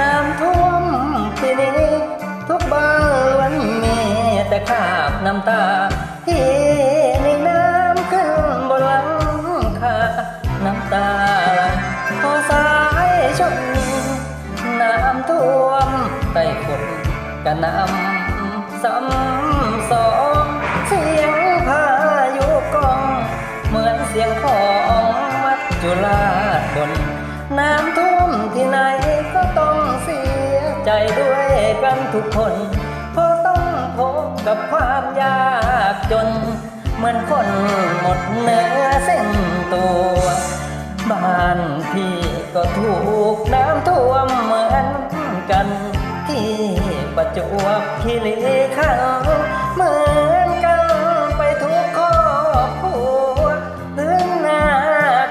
น้ำท่วมปีนี้ทุกบ้านล้วนมีแต่คราบน้ำตาที่ในน้ำขึ้นบนหลังคาน้ำตาไหลพอสายชนน้ำท่วมใต้ฝนกระหนำซ้ำ ใจด้วยกันทุกคนเพราะต้องพบกับความยากจน เหมือนคนหมดเนื้อเส้นตัว บ้านพี่ก็ถูกน้ำท่วมเหมือนกัน ที่ประจวบคีรีขันธ์เหมือนกันไปทุกครอบครัวพื้นหน้า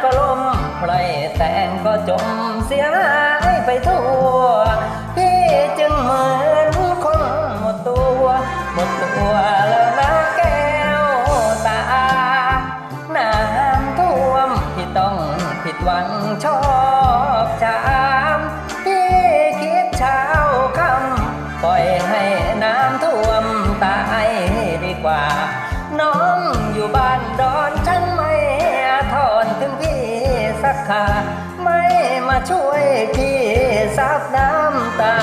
ก็ล่มไรแต่งก็จมเสียหายา ไม่มาช่วยพี่ซับน้ำตา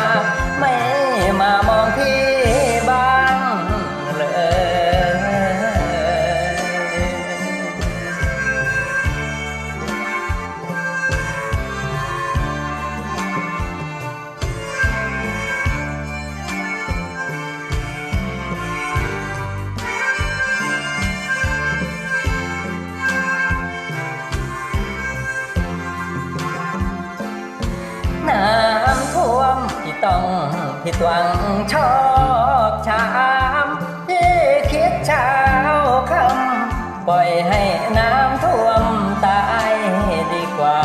ต้องผิดหวังชอกช้ำที่คิดเช้าคำปล่อยให้น้ำท่วมตายดีกว่า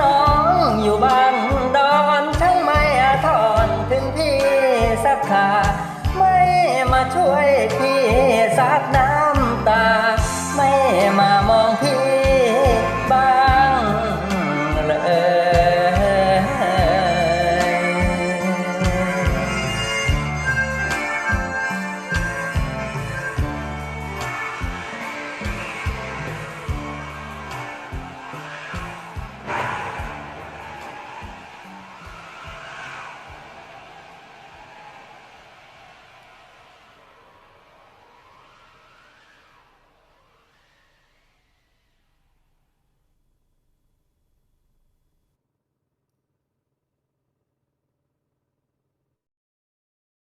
น้องอยู่บ้านดอนฉันไม่อาทรถึงพี่สักขาไม่มาช่วยพี่ซักน้ำตา ไม่มามองพี่